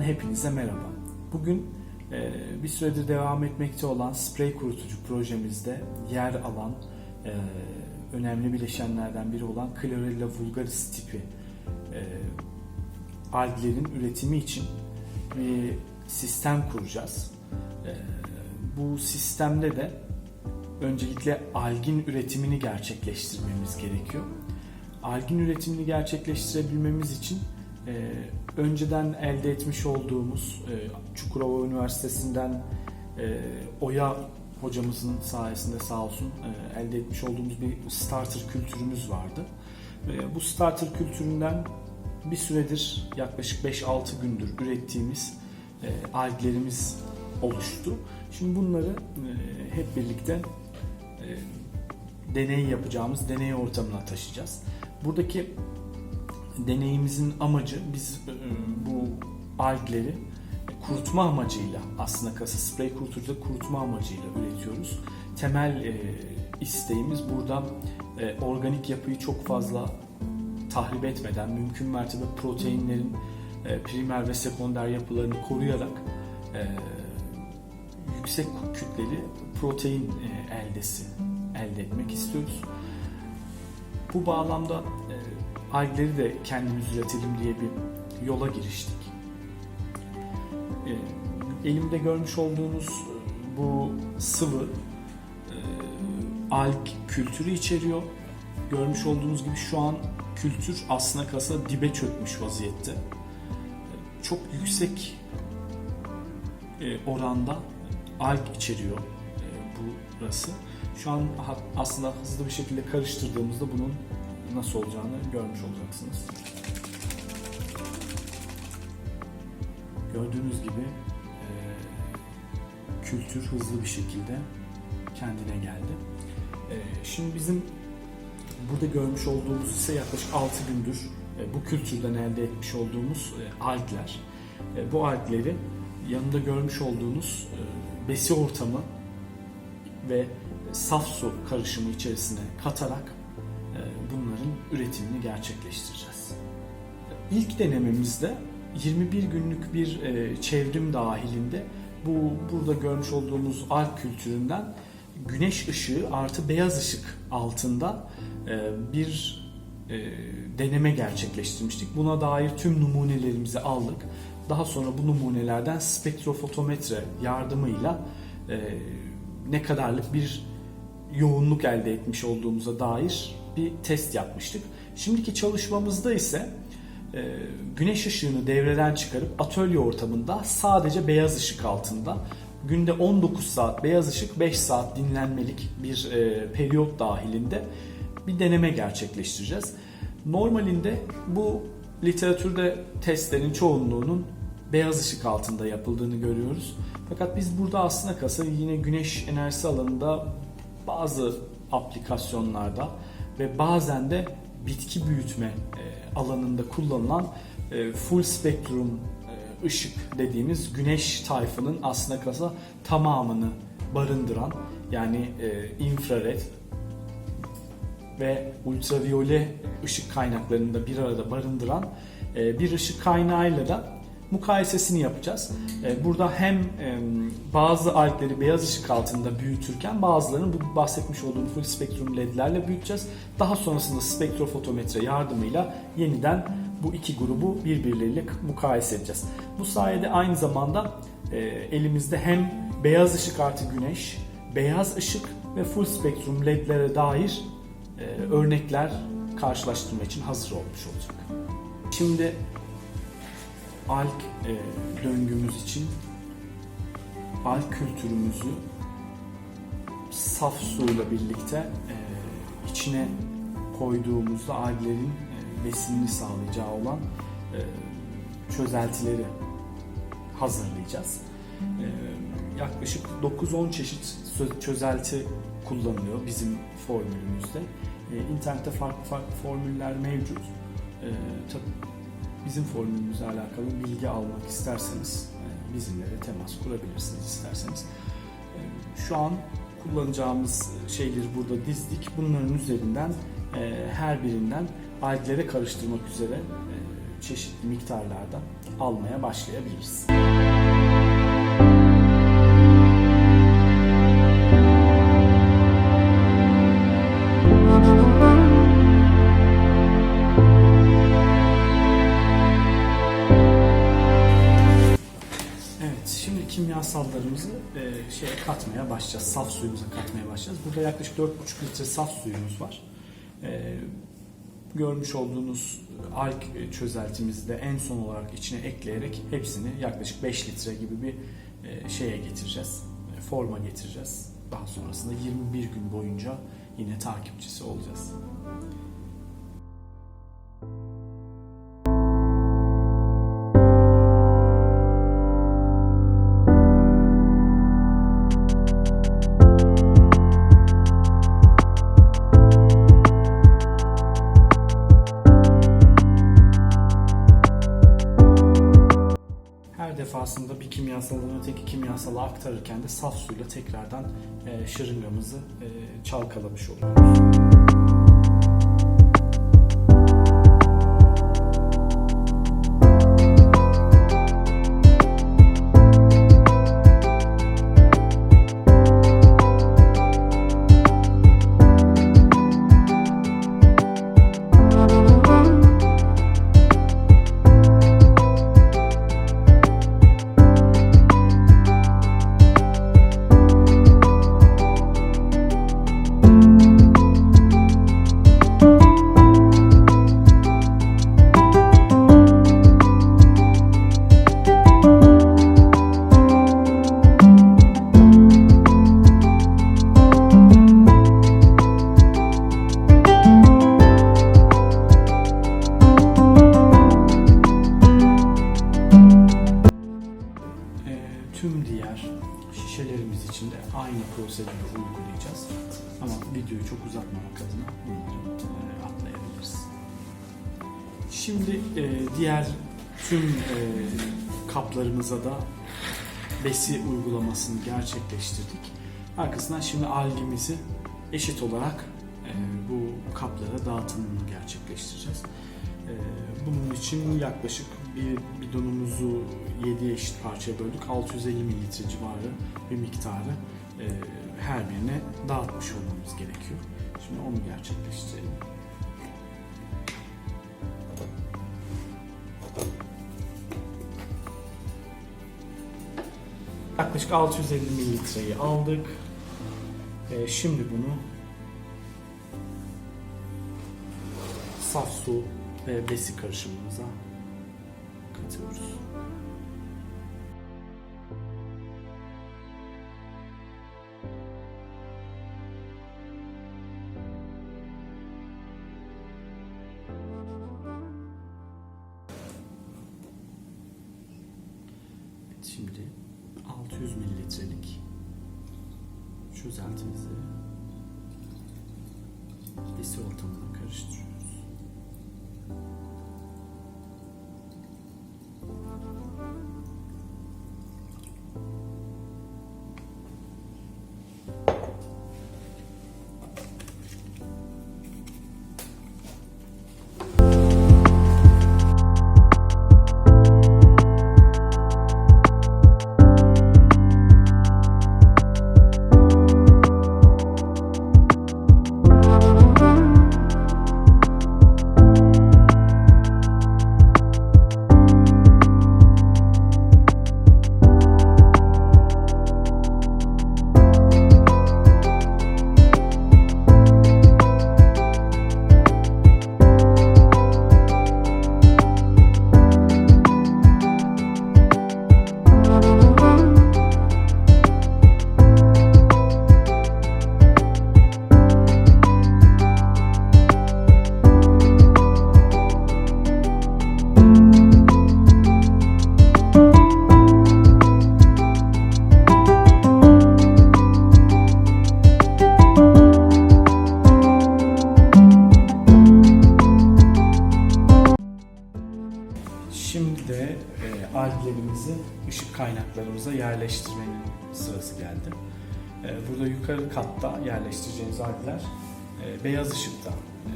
Atölyeden hepinize merhaba. Bugün e, bir süredir devam etmekte olan sprey kurutucu projemizde yer alan e, önemli bileşenlerden biri olan Chlorella vulgaris tipi e, alglerin üretimi için bir sistem kuracağız. E, bu sistemde de öncelikle algin üretimini gerçekleştirmemiz gerekiyor. Algin üretimini gerçekleştirebilmemiz için e, önceden elde etmiş olduğumuz e, Çukurova Üniversitesi'nden e, Oya hocamızın sayesinde sağ olsun e, elde etmiş olduğumuz bir starter kültürümüz vardı. E, bu starter kültüründen bir süredir yaklaşık 5-6 gündür ürettiğimiz e, alglerimiz oluştu. Şimdi bunları e, hep birlikte e, deney yapacağımız deney ortamına taşıyacağız. Buradaki deneyimizin amacı biz e, bu algleri kurutma amacıyla aslında kasa sprey kurutucuda kurutma amacıyla üretiyoruz. Temel e, isteğimiz burada e, organik yapıyı çok fazla tahrip etmeden mümkün mertebe proteinlerin primer ve sekonder yapılarını koruyarak yüksek kütleli protein eldesi elde etmek istiyoruz. Bu bağlamda e, algleri de kendimiz üretelim diye bir yola giriştik. E, elimde görmüş olduğunuz e, bu sıvı e, alg kültürü içeriyor. Görmüş olduğunuz gibi şu an kültür aslına kasa dibe çökmüş vaziyette. E, Çok yüksek oranda alg içeriyor burası. Şu an aslında hızlı bir şekilde karıştırdığımızda bunun nasıl olacağını görmüş olacaksınız. Gördüğünüz gibi e, kültür hızlı bir şekilde kendine geldi. E, şimdi bizim burada görmüş olduğumuz ise yaklaşık 6 gündür e, bu kültürden elde etmiş olduğumuz e, algler. E, bu algleri yanında görmüş olduğunuz e, besi ortamı ve saf su karışımı içerisine katarak e, bunların üretimini gerçekleştireceğiz. İlk denememizde 21 günlük bir e, çevrim dahilinde bu burada görmüş olduğumuz alg kültüründen güneş ışığı artı beyaz ışık altında e, bir e, deneme gerçekleştirmiştik. Buna dair tüm numunelerimizi aldık. Daha sonra bu numunelerden spektrofotometre yardımıyla ne kadarlık bir yoğunluk elde etmiş olduğumuza dair bir test yapmıştık. Şimdiki çalışmamızda ise e, güneş ışığını devreden çıkarıp atölye ortamında sadece beyaz ışık altında günde 19 saat beyaz ışık 5 saat dinlenmelik bir e, periyot dahilinde bir deneme gerçekleştireceğiz. Normalinde bu literatürde testlerin çoğunluğunun beyaz ışık altında yapıldığını görüyoruz. Fakat biz burada aslında kasa yine güneş enerjisi alanında bazı aplikasyonlarda ve bazen de bitki büyütme e, alanında kullanılan e, full spektrum e, ışık dediğimiz güneş tayfının aslında kasa tamamını barındıran yani infrared ve ultraviyole ışık kaynaklarını da bir arada barındıran bir ışık kaynağıyla da mukayesesini yapacağız. E, Burada hem e, bazı algleri beyaz ışık altında büyütürken bazılarını bu bahsetmiş olduğum full spektrum ledlerle büyüteceğiz. Daha sonrasında spektrofotometre yardımıyla yeniden bu iki grubu birbirleriyle mukayese edeceğiz. Bu sayede aynı zamanda e, elimizde hem beyaz ışık artı güneş, beyaz ışık ve full spektrum ledlere dair örnekler karşılaştırma için hazır olmuş olacak. Şimdi alg e, döngümüz için alg kültürümüzü saf suyla birlikte e, içine koyduğumuzda alglerin e, besinini sağlayacağı olan e, çözeltileri hazırlayacağız. E, yaklaşık 9-10 çeşit çözelti kullanılıyor bizim formülümüzde. E, internette farklı farklı formüller mevcut. E, tabii bizim formülümüzle alakalı bilgi almak isterseniz bizimle de temas kurabilirsiniz isterseniz. E, Şu an kullanacağımız şeyleri burada dizdik. Bunların üzerinden e, her birinden alglere karıştırmak üzere e, çeşitli miktarlarda almaya başlayabiliriz. Evet, şimdi kimyasallarımızı e, şeye katmaya başlayacağız. Saf suyumuza katmaya başlayacağız. Burada yaklaşık 4,5 litre saf suyumuz var. E, görmüş olduğunuz alg çözeltimizi de en son olarak içine ekleyerek hepsini yaklaşık 5 litre gibi bir e, şeye getireceğiz. E, forma getireceğiz. Daha sonrasında 21 gün boyunca yine takipçisi olacağız. Bir kimyasaldan öteki kimyasala aktarırken de saf suyla tekrardan e, şırıngamızı e, çalkalamış oluyoruz. Şimdi e, diğer tüm e, kaplarımıza da besi uygulamasını gerçekleştirdik. Arkasından şimdi algimizi eşit olarak e, bu kaplara dağıtımını gerçekleştireceğiz. E, bunun için yaklaşık bir bidonumuzu 7 eşit parçaya böldük. 650 mililitre civarı bir miktarı e, her birine dağıtmış olmamız gerekiyor. Şimdi onu gerçekleştirelim. Yaklaşık 650 mililitreyi aldık. E, şimdi bunu saf su ve besi karışımımıza katıyoruz. Şimdi 600 mililitrelik çözeltimizi besi ortamına karıştırıyoruz. Kaynaklarımıza yerleştirmenin sırası geldi. E, burada yukarı katta yerleştireceğimiz algler e, beyaz ışıkta e,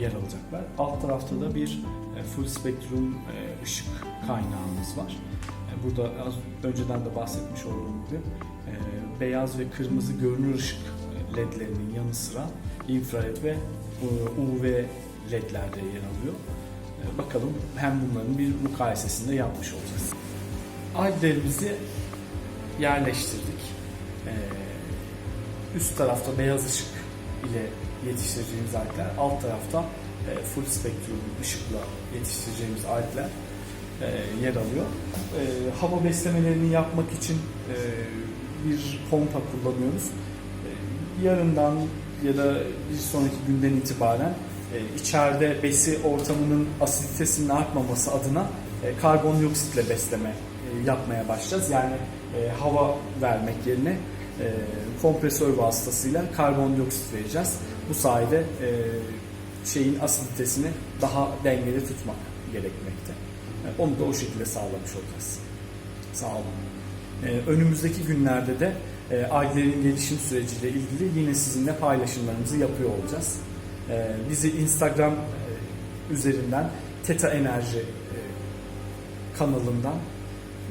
yer alacaklar. Alt tarafta da bir e, full spektrum ışık kaynağımız var. Burada az önceden de bahsetmiş olduğum gibi beyaz ve kırmızı görünür ışık ledlerinin yanı sıra infrared ve UV ledler de yer alıyor. Bakalım hem bunların bir mukayesesini de yapmış olacağız. Alglerimizi yerleştirdik. E, Üst tarafta beyaz ışık ile yetiştireceğimiz aletler, alt tarafta e, full spektrum ışıkla yetiştireceğimiz aletler e, yer alıyor. E, hava beslemelerini yapmak için bir pompa kullanıyoruz. Yarından ya da bir sonraki günden itibaren içeride besi ortamının asiditesinin artmaması adına e, karbondioksitle besleme yapmaya başlayacağız. Yani e, hava vermek yerine e, kompresör vasıtasıyla karbondioksit vereceğiz. Bu sayede e, şeyin asiditesini daha dengeli tutmak gerekmekte. E, onu da o şekilde sağlamış olacağız. Sağ olun. E, önümüzdeki günlerde de e, alglerin gelişim süreciyle ilgili yine sizinle paylaşımlarımızı yapıyor olacağız. E, bizi Instagram e, üzerinden Teta Enerji e, kanalından,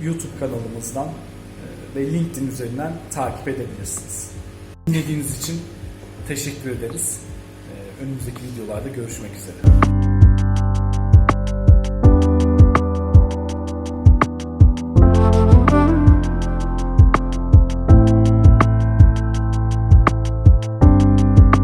YouTube kanalımızdan e, ve LinkedIn üzerinden takip edebilirsiniz. Dinlediğiniz için teşekkür ederiz. E, Önümüzdeki videolarda görüşmek üzere.